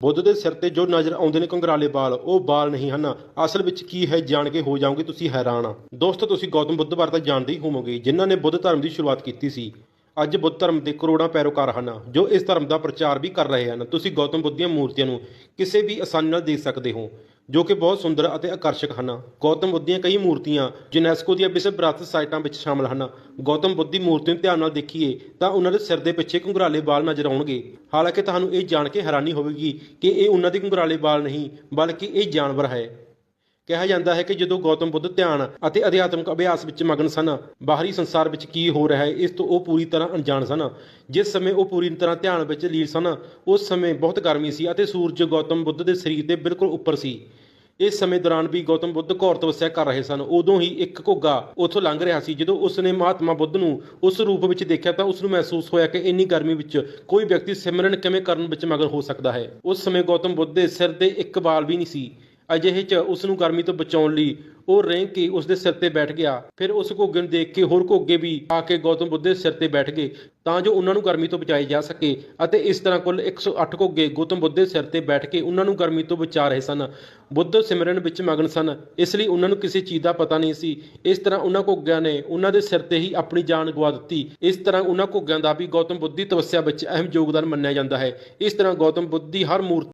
ਬੁੱਧ ਦੇ ਸਿਰ ਤੇ ਜੋ ਨਜ਼ਰ ਆਉਂਦੇ ਨੇ ਕੰਗਰਾਲੇ ਵਾਲ ਉਹ ਵਾਲ ਨਹੀਂ ਹਨ। ਅਸਲ ਵਿੱਚ ਕੀ ਹੈ ਜਾਣ ਕੇ ਹੋ ਜਾਓਗੇ, ਤੁਸੀਂ ਹੈਰਾਨ ਦੋਸਤੋ, ਤੁਸੀਂ ਗੌਤਮ ਬੁੱਧ ਬਾਰੇ ਤਾਂ ਜਾਣਦੇ ਹੀ ਹੋਵੋਗੇ, ਜਿਨ੍ਹਾਂ ਨੇ ਬੁੱਧ ਧਰਮ ਦੀ ਸ਼ੁਰੂਆਤ ਕੀਤੀ ਸੀ। ਅੱਜ ਬੁੱਧ ਧਰਮ ਦੇ ਕਰੋੜਾਂ ਪੈਰੋਕਾਰ ਹਨ, ਜੋ ਇਸ ਧਰਮ ਦਾ ਪ੍ਰਚਾਰ ਵੀ ਕਰ ਰਹੇ ਹਨ। ਤੁਸੀਂ ਗੌਤਮ ਬੁੱਧ ਦੀਆਂ ਮੂਰਤੀਆਂ ਨੂੰ ਕਿਸੇ ਵੀ ਆਸਾਨੀ ਨਾਲ ਦੇਖ ਸਕਦੇ ਹੋ। ਜੋ ਕਿ ਬਹੁਤ ਸੁੰਦਰ ਅਤੇ ਆਕਰਸ਼ਕ ਹਨ। ਗੌਤਮ ਬੁੱਧ ਦੀਆਂ ਕਈ ਮੂਰਤੀਆਂ ਯੂਨੈਸਕੋ ਦੀਆਂ ਵਿਸ਼ਵ ਵਿਰਾਸਤ ਸਾਈਟਾਂ ਵਿੱਚ ਸ਼ਾਮਲ ਹਨ। ਗੌਤਮ ਬੁੱਧ ਦੀ ਮੂਰਤੀ ਨੂੰ ਧਿਆਨ ਨਾਲ ਦੇਖੀਏ, ਤਾਂ ਉਹਨਾਂ ਦੇ ਸਿਰ ਦੇ ਪਿੱਛੇ ਘੁੰਗਰਾਲੇ ਵਾਲ ਨਜ਼ਰ ਆਉਣਗੇ। ਹਾਲਾਂਕਿ ਤੁਹਾਨੂੰ ਇਹ ਜਾਣ ਕੇ ਹੈਰਾਨੀ ਹੋਵੇਗੀ ਕਿ ਇਹ ਉਹਨਾਂ ਦੇ ਘੁੰਗਰਾਲੇ ਵਾਲ ਨਹੀਂ, ਬਲਕਿ ਇਹ ਜਾਨਵਰ ਹੈ। ਕਿਹਾ ਜਾਂਦਾ ਹੈ ਕਿ ਜਦੋਂ ਗੌਤਮ ਬੁੱਧ ਧਿਆਨ ਅਤੇ ਅਧਿਆਤਮਿਕ ਅਭਿਆਸ ਵਿੱਚ ਮਗਨ ਸਨ, ਬਾਹਰੀ ਸੰਸਾਰ ਵਿੱਚ ਕੀ ਹੋ ਰਿਹਾ ਹੈ, ਇਸ ਤੋਂ ਉਹ ਪੂਰੀ ਤਰ੍ਹਾਂ ਅਣਜਾਣ ਸਨ। ਜਿਸ ਸਮੇਂ ਉਹ ਪੂਰੀ ਤਰ੍ਹਾਂ ਧਿਆਨ ਵਿੱਚ ਲੀਨ ਸਨ, ਉਸ ਸਮੇਂ ਬਹੁਤ ਗਰਮੀ ਸੀ ਅਤੇ ਸੂਰਜ ਗੌਤਮ ਬੁੱਧ ਦੇ ਸਰੀਰ ਦੇ ਬਿਲਕੁਲ ਉੱਪਰ ਸੀ। ਇਸ ਸਮੇਂ ਦੌਰਾਨ ਵੀ ਗੌਤਮ ਬੁੱਧ ਘੋਰ ਤਪੱਸਿਆ ਕਰ ਰਹੇ ਸਨ। ਉਦੋਂ ਹੀ ਇੱਕ ਘੁੱਗਾ ਉੱਥੋਂ ਲੰਘ ਰਿਹਾ ਸੀ। ਜਦੋਂ ਉਸ ਨੇ ਮਹਾਤਮਾ ਬੁੱਧ ਨੂੰ ਉਸ ਰੂਪ ਵਿੱਚ ਦੇਖਿਆ ਤਾਂ ਉਸ ਨੂੰ ਮਹਿਸੂਸ ਹੋਇਆ ਕਿ ਇੰਨੀ ਗਰਮੀ ਵਿੱਚ ਕੋਈ ਵਿਅਕਤੀ ਸਿਮਰਨ ਕਿਵੇਂ ਕਰਨ ਵਿੱਚ ਮਗਨ ਹੋ ਸਕਦਾ ਹੈ। ਉਸ ਸਮੇਂ ਗੌਤਮ ਬੁੱਧ ਦੇ ਸਿਰ ਦੇ ਇੱਕ ਵਾਲ ਵੀ ਨਹੀਂ ਸੀ। ਅਜਿਹੇ 'ਚ ਉਸ ਨੂੰ ਗਰਮੀ ਤੋਂ ਬਚਾਉਣ ਲਈ ਉਹ ਰਹਿ ਕੇ ਉਸ ਦੇ ਸਿਰ ਤੇ ਬੈਠ ਗਿਆ। ਫਿਰ ਉਸ ਘੋਗੇ ਨੂੰ ਦੇਖ ਕੇ ਹੋਰ ਘੋਗੇ ਵੀ ਆ ਕੇ ਗੌਤਮ ਬੁੱਧ ਦੇ ਸਿਰ ਤੇ ਬੈਠ ਗਏ ਤਾਂ ਜੋ ਉਹਨਾਂ ਨੂੰ ਗਰਮੀ ਤੋਂ ਬਚਾਏ ਜਾ ਸਕੇ ਅਤੇ ਇਸ ਤਰ੍ਹਾਂ ਕੁੱਲ 108 ਘੋਗੇ ਗੌਤਮ ਬੁੱਧ ਦੇ ਸਿਰ ਤੇ ਬੈਠ ਕੇ ਉਹਨਾਂ ਨੂੰ ਗਰਮੀ ਤੋਂ ਬਚਾ ਰਹੇ ਸਨ। ਬੁੱਧ ਸਿਮਰਨ ਵਿੱਚ ਮਗਨ ਸਨ। ਇਸ ਲਈ ਉਹਨਾਂ ਨੂੰ ਕਿਸੇ ਚੀਜ਼ ਦਾ ਪਤਾ ਨਹੀਂ ਸੀ। ਇਸ ਤਰ੍ਹਾਂ ਉਹਨਾਂ ਘੋਗਿਆਂ ਨੇ ਉਹਨਾਂ ਦੇ ਸਿਰ ਤੇ ਹੀ ਆਪਣੀ ਜਾਨ ਗਵਾ ਦਿੱਤੀ। ਇਸ ਤਰ੍ਹਾਂ ਉਹਨਾਂ ਘੋਗਿਆਂ ਦਾ ਵੀ ਗੌਤਮ ਬੁੱਧ ਦੀ ਤਪੱਸਿਆ ਵਿੱਚ ਅਹਿਮ ਯੋਗਦਾਨ ਮੰਨਿਆ ਜਾਂਦਾ ਹੈ। ਇਸ ਤਰ੍ਹਾਂ ਗੌਤਮ ਬੁੱਧ ਦੀ ਹਰ ਮੂਰਤੀ